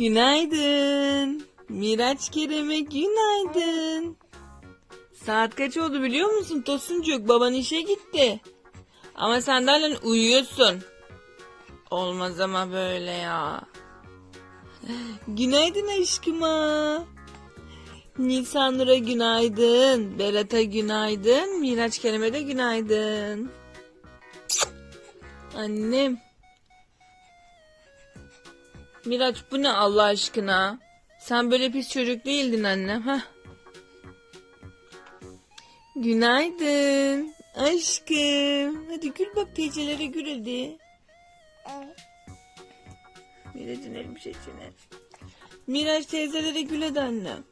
Günaydın. Miraç Kerem'e günaydın. Saat kaç oldu biliyor musun Tosuncuk? Baban işe gitti. Ama sen halen uyuyorsun. Olmaz ama böyle ya. Günaydın aşkıma. Nisanur'a günaydın. Berat'a günaydın. Miraç Kerem'e de günaydın. Annem. Miraç bu ne Allah aşkına? Sen böyle pis çocuk değildin annem. ha? Günaydın. Aşkım. Hadi gül bak teyzelere gül hadi. Miraç'ın elbisesine. Miraç teyzelere gül hadi annem.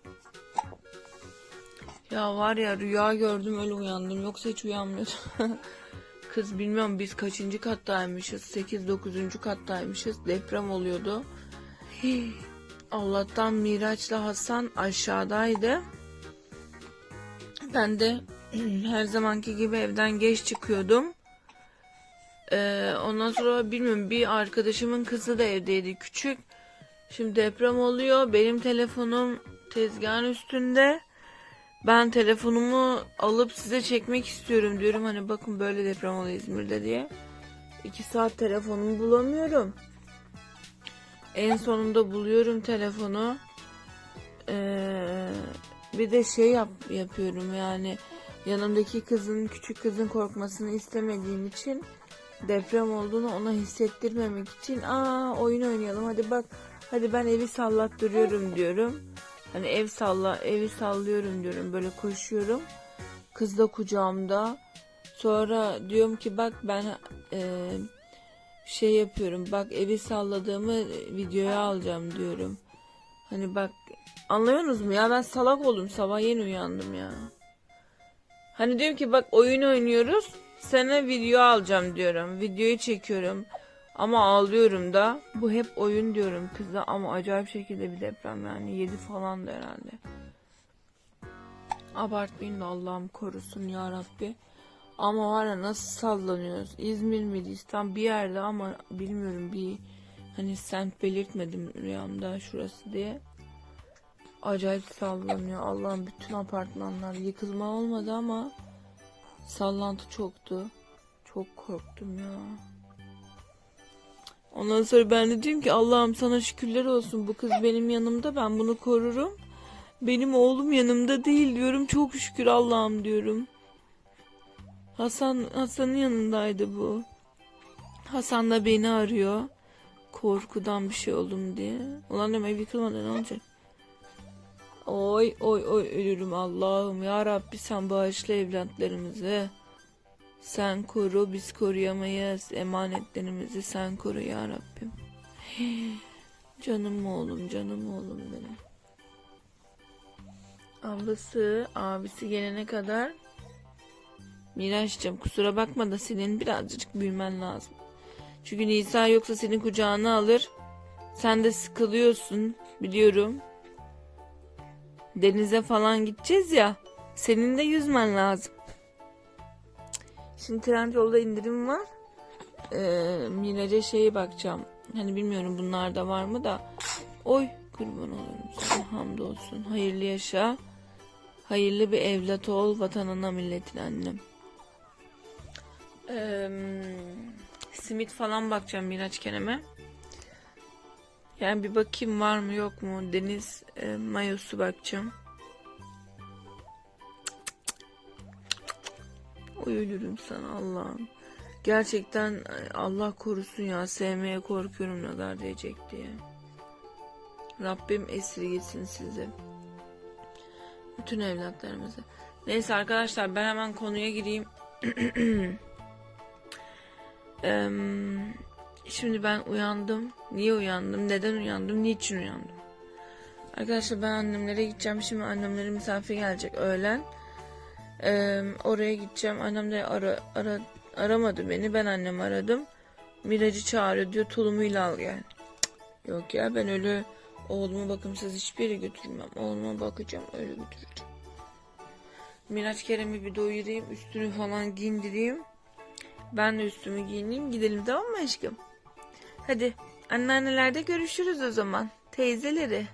Ya var ya rüya gördüm öyle uyandım. Yoksa hiç uyanmıyordum. Kız bilmiyorum biz kaçıncı kattaymışız? 8-9. kattaymışız. Deprem oluyordu. Allah'tan Miraç'la Hasan aşağıdaydı. Ben de her zamanki gibi evden geç çıkıyordum. Ee, ondan sonra bilmiyorum bir arkadaşımın kızı da evdeydi küçük. Şimdi deprem oluyor. Benim telefonum tezgahın üstünde. Ben telefonumu alıp size çekmek istiyorum diyorum. Hani bakın böyle deprem oluyor İzmir'de diye. İki saat telefonumu bulamıyorum. En sonunda buluyorum telefonu. Ee, bir de şey yap, yapıyorum yani yanımdaki kızın küçük kızın korkmasını istemediğim için deprem olduğunu ona hissettirmemek için aa oyun oynayalım hadi bak hadi ben evi sallattırıyorum diyorum. Hani ev salla evi sallıyorum diyorum böyle koşuyorum. Kız da kucağımda. Sonra diyorum ki bak ben e, şey yapıyorum bak evi salladığımı videoya alacağım diyorum. Hani bak anlıyorsunuz mu ya ben salak oldum sabah yeni uyandım ya. Hani diyorum ki bak oyun oynuyoruz sana video alacağım diyorum. Videoyu çekiyorum. Ama ağlıyorum da. Bu hep oyun diyorum kıza ama acayip şekilde bir deprem yani 7 falan da herhalde. Abartmayın da Allah'ım korusun ya Rabbi. Ama var ya nasıl sallanıyoruz. İzmir miydi İstanbul bir yerde ama bilmiyorum bir hani semt belirtmedim rüyamda şurası diye. Acayip sallanıyor. Allah'ım bütün apartmanlar yıkılma olmadı ama sallantı çoktu. Çok korktum ya. Ondan sonra ben de diyorum ki Allah'ım sana şükürler olsun bu kız benim yanımda ben bunu korurum. Benim oğlum yanımda değil diyorum çok şükür Allah'ım diyorum. Hasan Hasan'ın yanındaydı bu. Hasan da beni arıyor. Korkudan bir şey oldum diye. Ulan diyorum ev yıkılmadı ne olacak? Oy oy oy ölürüm Allah'ım ya Rabbi sen bağışla evlatlarımızı. Sen koru biz koruyamayız. Emanetlerimizi sen koru ya Rabbim. Canım oğlum canım oğlum benim. Ablası abisi gelene kadar Miraç'cığım kusura bakma da senin birazcık büyümen lazım. Çünkü Nisa yoksa senin kucağına alır. Sen de sıkılıyorsun biliyorum. Denize falan gideceğiz ya. Senin de yüzmen lazım. Şimdi Trendyol'da indirim var. Ee, Miraç'a şeye bakacağım. Hani bilmiyorum bunlarda var mı da. Oy kurban olurum sana hamdolsun. Hayırlı yaşa. Hayırlı bir evlat ol vatanına milletin annem. Ee, simit falan bakacağım Miraç Kerem'e. Yani bir bakayım var mı yok mu. Deniz e, mayosu bakacağım. Oy ölürüm sana Allah'ım. Gerçekten Allah korusun ya sevmeye korkuyorum nazar diyecek diye. Rabbim esirgesin sizi. Bütün evlatlarımızı. Neyse arkadaşlar ben hemen konuya gireyim. Em, Şimdi ben uyandım. Niye uyandım? Neden uyandım? Niçin uyandım? Arkadaşlar ben annemlere gideceğim. Şimdi annemlerin misafir gelecek öğlen. Ee, oraya gideceğim. Annem de ara, ara, aramadı beni. Ben annem aradım. Miracı çağırıyor diyor. Tulumuyla al gel. Yok ya ben öyle oğlumu bakımsız hiçbir yere götürmem. Oğluma bakacağım öyle götüreceğim. Miraç Kerem'i bir doyurayım. Üstünü falan giyindireyim. Ben de üstümü giyineyim. Gidelim tamam mı aşkım? Hadi anneannelerde görüşürüz o zaman. Teyzeleri.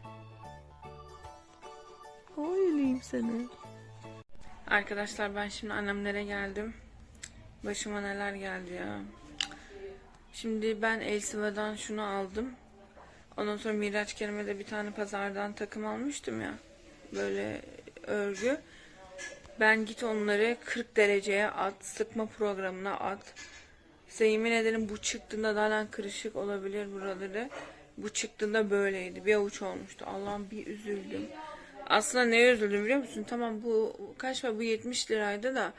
Öyleyim seni. Arkadaşlar ben şimdi annemlere geldim. Başıma neler geldi ya. Şimdi ben Elsiva'dan şunu aldım. Ondan sonra Miraç Kerim'e de bir tane pazardan takım almıştım ya. Böyle örgü. Ben git onları 40 dereceye at. Sıkma programına at. Size yemin ederim bu çıktığında daha kırışık olabilir buraları. Bu çıktığında böyleydi. Bir avuç olmuştu. Allah'ım bir üzüldüm. Aslında ne üzüldüm biliyor musun? Tamam bu kaç para? Bu 70 liraydı da.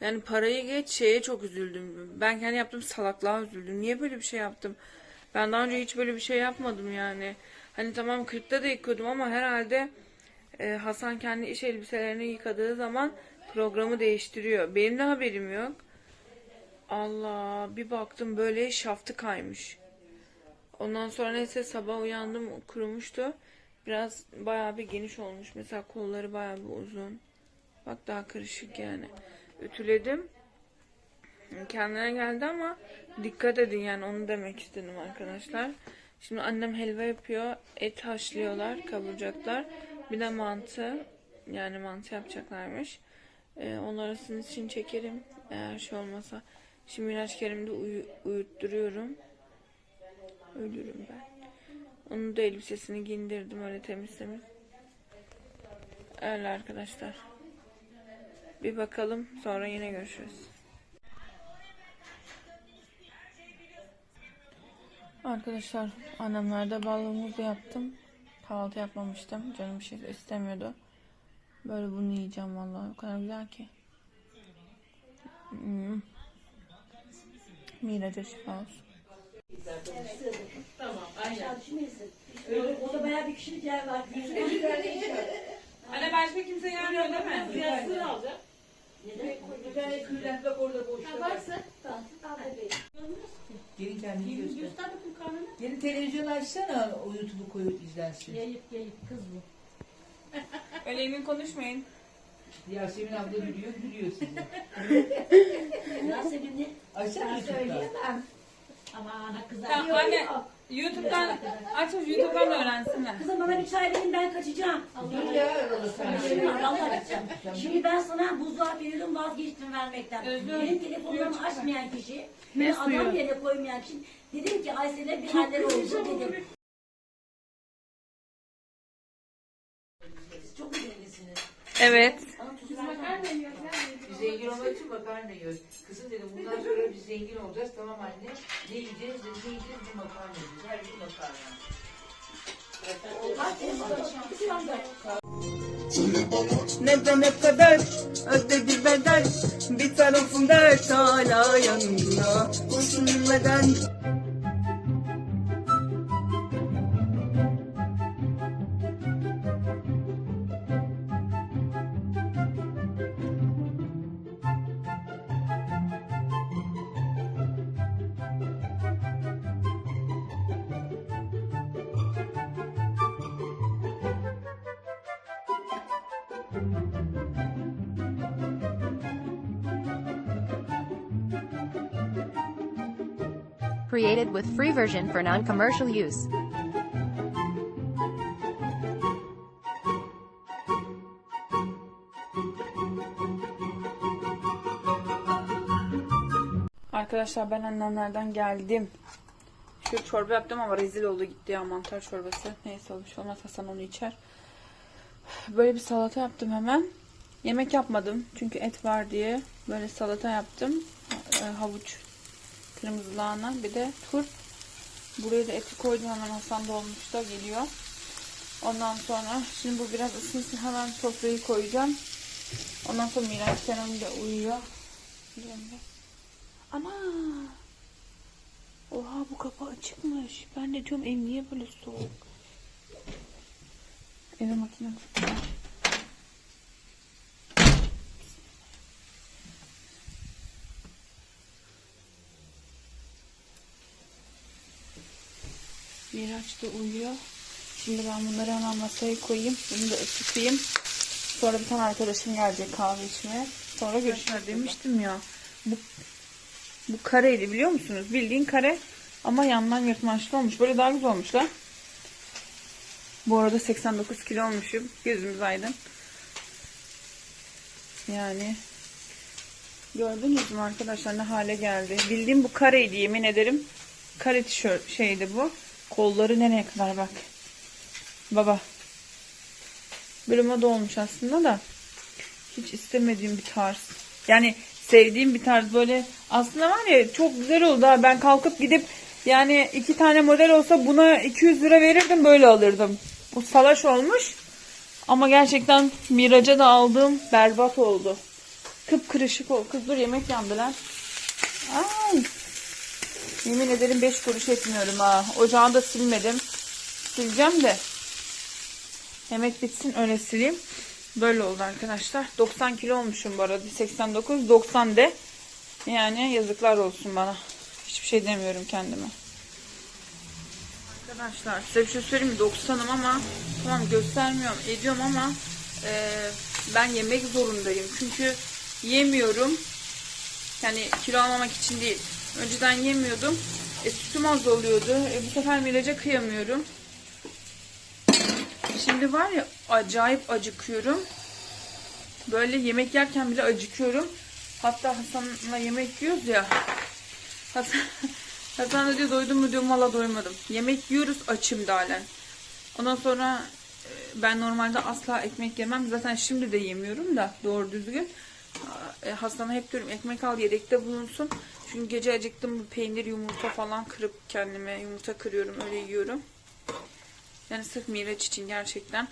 Yani parayı geç şeye çok üzüldüm. Ben kendi yaptığım salaklığa üzüldüm. Niye böyle bir şey yaptım? Ben daha önce hiç böyle bir şey yapmadım yani. Hani tamam 40'ta da yıkıyordum ama herhalde e, Hasan kendi iş elbiselerini yıkadığı zaman programı değiştiriyor. Benim de haberim yok. Allah bir baktım böyle şaftı kaymış. Ondan sonra neyse sabah uyandım kurumuştu. Biraz bayağı bir geniş olmuş. Mesela kolları bayağı bir uzun. Bak daha karışık yani. Ütüledim. Kendine geldi ama dikkat edin yani onu demek istedim arkadaşlar. Şimdi annem helva yapıyor. Et haşlıyorlar, kavuracaklar. Bir de mantı. Yani mantı yapacaklarmış. Ee, onları sizin için çekerim. Eğer şey olmasa. Şimdi Miraç Kerim'de uyu, uyutturuyorum. Ölürüm ben. Onun da elbisesini giyindirdim öyle temiz temiz. Öyle arkadaşlar. Bir bakalım sonra yine görüşürüz. Arkadaşlar annemlerde balığımızı yaptım. Kahvaltı yapmamıştım. Canım bir şey istemiyordu. Böyle bunu yiyeceğim vallahi. O kadar güzel ki. Hmm. Miraç'a şifa olsun. Orada bayağı bir kişilik yer var. Anne başka kimse gelmiyor değil mi? Fiyatını alacağım. Bir tane kürlen bak orada boşta. Varsa tamam. Al bebeğim. Gelin kendini göster. Göster bakayım karnını. Gelin televizyon açsana o YouTube'u koyup izlensin. Yayıp yayıp kız bu. Öyle emin konuşmayın. Yasemin abla gülüyor, gülüyor size. Yasemin'i Açsana YouTube'dan. Söyleyemem. ama ana kızar. Tamam anne YouTube'dan aç YouTube'dan da öğrensinler. Kızım bana bir çay verin ben kaçacağım. Sen. Allah gideceğim. Şimdi ben sana buzluğa veriyordum vazgeçtim vermekten. Özlem, Benim telefonumu açmayan kişi, Ne beni suyu? adam yerine koymayan kişi. Dedim ki Aysel'e bir haller oldu dedim. Çok zenginsiniz. Evet. Bana tuz verme. Biz zengin olmak için makarna yiyoruz. Kızım dedim bundan sonra biz zengin olacağız. Tamam anne. Ne yiyeceğiz? Ne yiyeceğiz? Bir makarna yiyeceğiz. Her gün makarna. Neden hep kadar ödedi bedel Bir tarafım dert hala yanımda Kurşun neden Created with free version for non-commercial use. Arkadaşlar ben annemlerden geldim. Şu çorba yaptım ama rezil oldu gitti ya mantar çorbası. Neyse olmuş olmaz Hasan onu içer. Böyle bir salata yaptım hemen. Yemek yapmadım çünkü et var diye. Böyle salata yaptım. Ee, havuç, kırmızı lahana bir de turp. Buraya da eti koydum hemen Hasan dolmuş da geliyor. Ondan sonra şimdi bu biraz ısınsın hemen sofrayı koyacağım. Ondan sonra Miraç Kerem de uyuyor. Ana! Oha bu kapı açıkmış. Ben de diyorum ev niye böyle soğuk? Eve makine tutacağım. Miraç da uyuyor. Şimdi ben bunları hemen masaya koyayım. Bunu da ısıtayım. Sonra bir tane arkadaşım gelecek kahve içmeye. Sonra görüşürüz demiştim ya. Bu bu kareydi biliyor musunuz? Bildiğin kare ama yandan yırtmaçlı olmuş. Böyle daha güzel olmuş lan. Bu arada 89 kilo olmuşum. Gözümüz aydın. Yani gördünüz mü arkadaşlar ne hale geldi. Bildiğim bu kareydi yemin ederim. Kare tişört şeydi bu. Kolları nereye kadar bak. Baba. Böyle moda olmuş aslında da. Hiç istemediğim bir tarz. Yani sevdiğim bir tarz böyle. Aslında var ya çok güzel oldu ha. Ben kalkıp gidip yani iki tane model olsa buna 200 lira verirdim böyle alırdım. Bu salaş olmuş. Ama gerçekten Miraç'a da aldığım berbat oldu. Kıpkırışık oldu. Kız dur yemek yandı lan. Ay. Yemin ederim 5 kuruş etmiyorum ha. Ocağı da silmedim. Sileceğim de. Yemek bitsin öyle sileyim. Böyle oldu arkadaşlar. 90 kilo olmuşum bu arada. 89, 90 de. Yani yazıklar olsun bana. Hiçbir şey demiyorum kendime. Arkadaşlar size bir şey söyleyeyim mi? 90'ım ama tamam göstermiyorum, ediyorum ama e, ben yemek zorundayım. Çünkü yemiyorum. Yani kilo almamak için değil. Önceden yemiyordum. E, sütüm az oluyordu. E, bu sefer Miraç'a kıyamıyorum. Şimdi var ya acayip acıkıyorum. Böyle yemek yerken bile acıkıyorum. Hatta Hasan'la yemek yiyoruz ya. Hasan, Hasan da diyor doydun mu diyorum valla doymadım. Yemek yiyoruz açım da halen. Ondan sonra e, ben normalde asla ekmek yemem. Zaten şimdi de yemiyorum da doğru düzgün. E, Hasan'a hep diyorum ekmek al yedekte bulunsun. Çünkü gece acıktım bu peynir yumurta falan kırıp kendime yumurta kırıyorum öyle yiyorum. Yani sırf Miraç için gerçekten.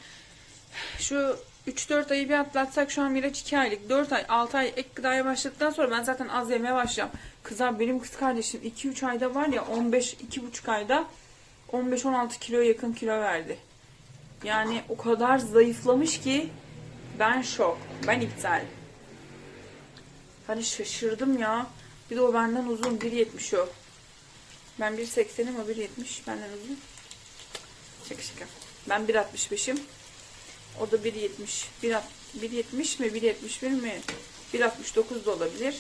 Şu 3-4 ayı bir atlatsak şu an Miraç 2 aylık. 4 ay, 6 ay ek gıdaya başladıktan sonra ben zaten az yemeye başlayacağım. Kızlar benim kız kardeşim 2-3 ayda var ya 15-2,5 ayda 15-16 kilo yakın kilo verdi. Yani o kadar zayıflamış ki ben şok. Ben iptal. Hani şaşırdım ya. Bir de o benden uzun 1.70 o. Ben 1.80'im o 1.70 benden uzun. Şaka şaka. Ben 1.65'im. O da 1.70. 1.70 mi? 1.71 mi? 1.69 da olabilir.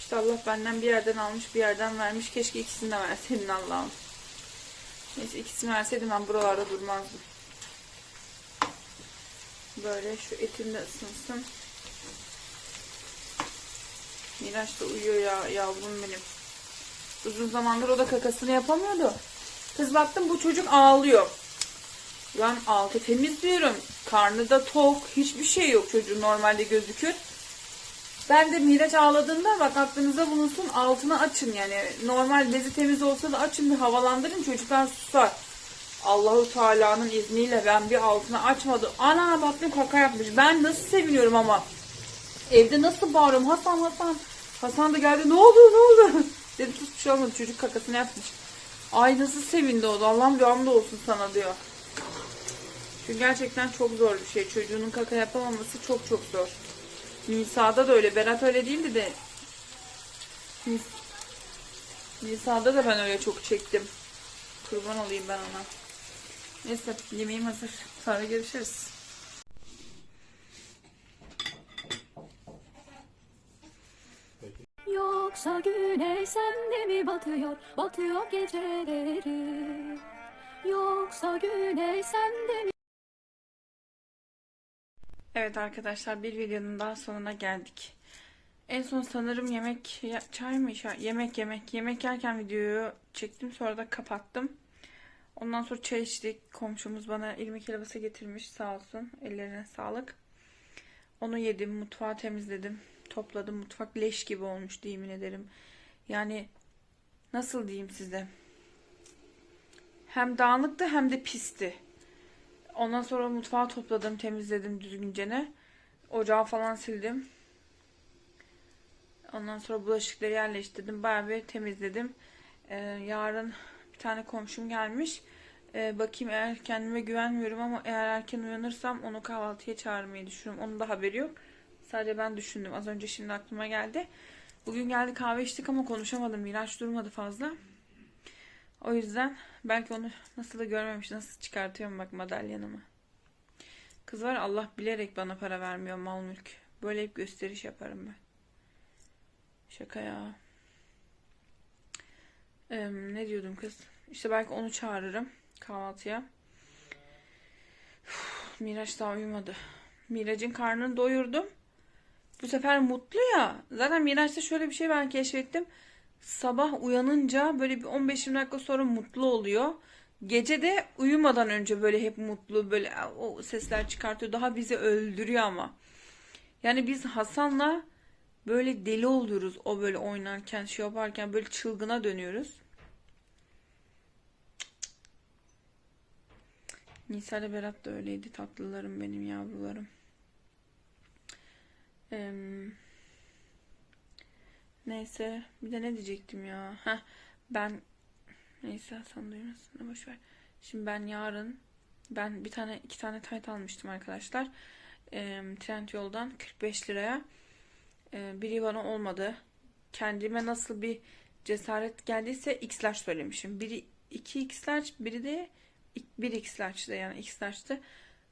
İşte Allah benden bir yerden almış bir yerden vermiş. Keşke ikisini de verseydin Allah'ım. Neyse ikisini verseydim ben buralarda durmazdım. Böyle şu etim de ısınsın. Miraç da uyuyor ya yavrum benim. Uzun zamandır o da kakasını yapamıyordu. Kız baktım bu çocuk ağlıyor. Ben altı temizliyorum. Karnı da tok. Hiçbir şey yok çocuğun normalde gözükür. Ben de Miraç ağladığında bak aklınızda bulunsun altını açın yani. Normal bezi temiz olsa da açın bir havalandırın çocuklar susar. Allahu Teala'nın izniyle ben bir altını açmadım. Ana baktım kaka yapmış. Ben nasıl seviniyorum ama. Evde nasıl bağırıyorum Hasan Hasan. Hasan da geldi ne oldu ne oldu. Dedim sus bir şey olmadı çocuk kakasını yapmış. Ay nasıl sevindi o da Allah'ım anda olsun sana diyor. Çünkü gerçekten çok zor bir şey. Çocuğunun kaka yapamaması çok çok zor. Nisa'da da öyle. Berat öyle değildi de. Nis- Nisa'da da ben öyle çok çektim. Kurban olayım ben ona. Neyse yemeğim hazır. Sonra görüşürüz. Yoksa güneş sende mi batıyor, batıyor geceleri? Yoksa güneş sende mi? Evet arkadaşlar bir videonun daha sonuna geldik. En son sanırım yemek ya- çay mı yemek yemek yemek yerken videoyu çektim sonra da kapattım. Ondan sonra çay içtik. Komşumuz bana irmik helvası getirmiş sağ olsun. Ellerine sağlık. Onu yedim, mutfağı temizledim, topladım. Mutfak leş gibi olmuş yemin ederim. Yani nasıl diyeyim size? Hem dağınıktı hem de pisti. Ondan sonra mutfağı topladım, temizledim düzgünce. Ocağı falan sildim. Ondan sonra bulaşıkları yerleştirdim. Bayağı bir temizledim. Ee, yarın bir tane komşum gelmiş. Ee, bakayım eğer kendime güvenmiyorum ama eğer erken uyanırsam onu kahvaltıya çağırmayı düşünüyorum. Onun da haberi yok. Sadece ben düşündüm. Az önce şimdi aklıma geldi. Bugün geldi kahve içtik ama konuşamadım. Miraç durmadı fazla. O yüzden belki onu nasıl da görmemiş. Nasıl çıkartıyorum bak madalyanımı. Kız var Allah bilerek bana para vermiyor mal mülk. Böyle hep gösteriş yaparım ben. Şaka ya. Ee, ne diyordum kız? İşte belki onu çağırırım kahvaltıya. Miraç daha uyumadı. Miraç'ın karnını doyurdum. Bu sefer mutlu ya. Zaten Miraç'ta şöyle bir şey ben keşfettim. Sabah uyanınca böyle bir 15-20 dakika sonra mutlu oluyor. Gece de uyumadan önce böyle hep mutlu böyle o sesler çıkartıyor. Daha bizi öldürüyor ama. Yani biz Hasan'la böyle deli oluyoruz. O böyle oynarken şey yaparken böyle çılgına dönüyoruz. Nisa ile Berat da öyleydi. Tatlılarım benim yavrularım. Em, neyse. Bir de ne diyecektim ya. Heh, ben neyse sen duymasın da boş ver. Şimdi ben yarın ben bir tane iki tane tayt almıştım arkadaşlar. Em, Trendyol'dan 45 liraya. E, biri bana olmadı. Kendime nasıl bir cesaret geldiyse X'ler söylemişim. Biri 2X'ler, biri de 1X'lerdi yani X'lerdi.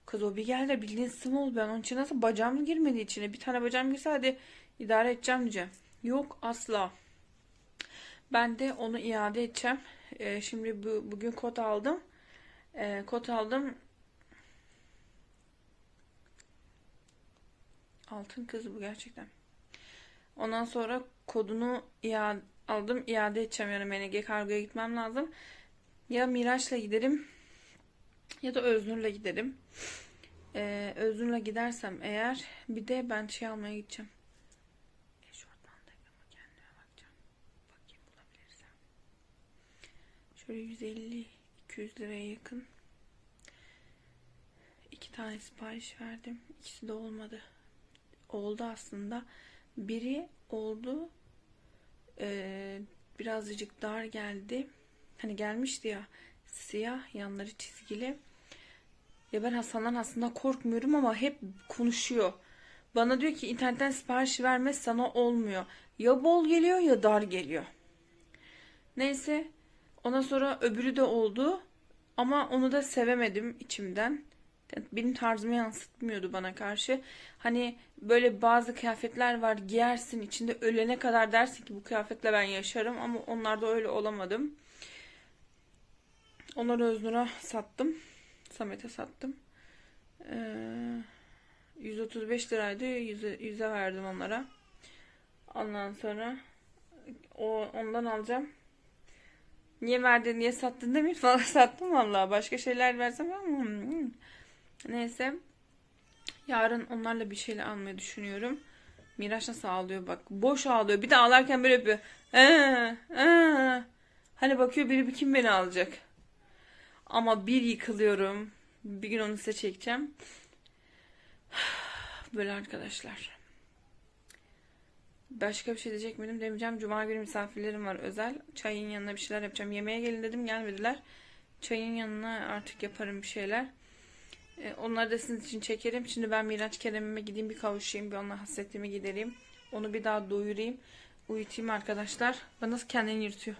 Kız o bir geldi bildiğin small ben onun için nasıl bacağım girmedi içine. Bir tane bacağım girse hadi idare edeceğim diyeceğim. Yok asla. Ben de onu iade edeceğim. Ee, şimdi bu, bugün kod aldım. Ee, kod aldım. Altın kız bu gerçekten. Ondan sonra kodunu iade, aldım. iade edeceğim yani MNG kargoya gitmem lazım. Ya Miraç'la giderim ya da Öznur'la giderim. Ee, Öznur'la gidersem eğer bir de ben şey almaya gideceğim. Bulabilirsem. Şöyle 150-200 liraya yakın. İki tane sipariş verdim. İkisi de olmadı. Oldu aslında. Biri oldu. Ee, birazcık dar geldi. Hani gelmişti ya siyah yanları çizgili. Ya ben Hasan'dan aslında korkmuyorum ama hep konuşuyor. Bana diyor ki internetten sipariş verme sana olmuyor. Ya bol geliyor ya dar geliyor. Neyse ondan sonra öbürü de oldu. Ama onu da sevemedim içimden. Benim tarzımı yansıtmıyordu bana karşı. Hani böyle bazı kıyafetler var giyersin içinde ölene kadar dersin ki bu kıyafetle ben yaşarım ama onlarda öyle olamadım. Onları Öznur'a sattım. Samet'e sattım. Ee, 135 liraydı. 100'e 100'e verdim onlara. Ondan sonra o ondan alacağım. Niye verdin, niye sattın demeyin falan sattım vallahi. Başka şeyler versem ama hmm. neyse. Yarın onlarla bir şeyler almayı düşünüyorum. Miraç nasıl ağlıyor bak. Boş ağlıyor. Bir de ağlarken böyle yapıyor. Ee, ee. Hani bakıyor biri bir kim beni alacak. Ama bir yıkılıyorum. Bir gün onu size çekeceğim. Böyle arkadaşlar. Başka bir şey diyecek miydim demeyeceğim. Cuma günü misafirlerim var özel. Çayın yanına bir şeyler yapacağım. Yemeğe gelin dedim gelmediler. Çayın yanına artık yaparım bir şeyler. Ee, onları da sizin için çekerim. Şimdi ben Miraç Kerem'ime gideyim bir kavuşayım. Bir onunla hasretimi gidereyim. Onu bir daha doyurayım. Uyutayım arkadaşlar. Bana kendini yırtıyor.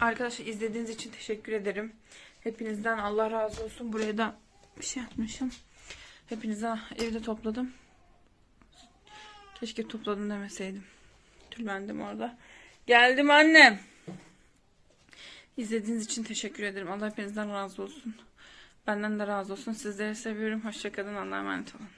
Arkadaşlar izlediğiniz için teşekkür ederim. Hepinizden Allah razı olsun. Buraya da bir şey atmışım. Hepinizden evde topladım. Keşke topladım demeseydim. Tülbendim orada. Geldim annem. İzlediğiniz için teşekkür ederim. Allah hepinizden razı olsun. Benden de razı olsun. Sizleri seviyorum. Hoşçakalın. Allah'a emanet olun.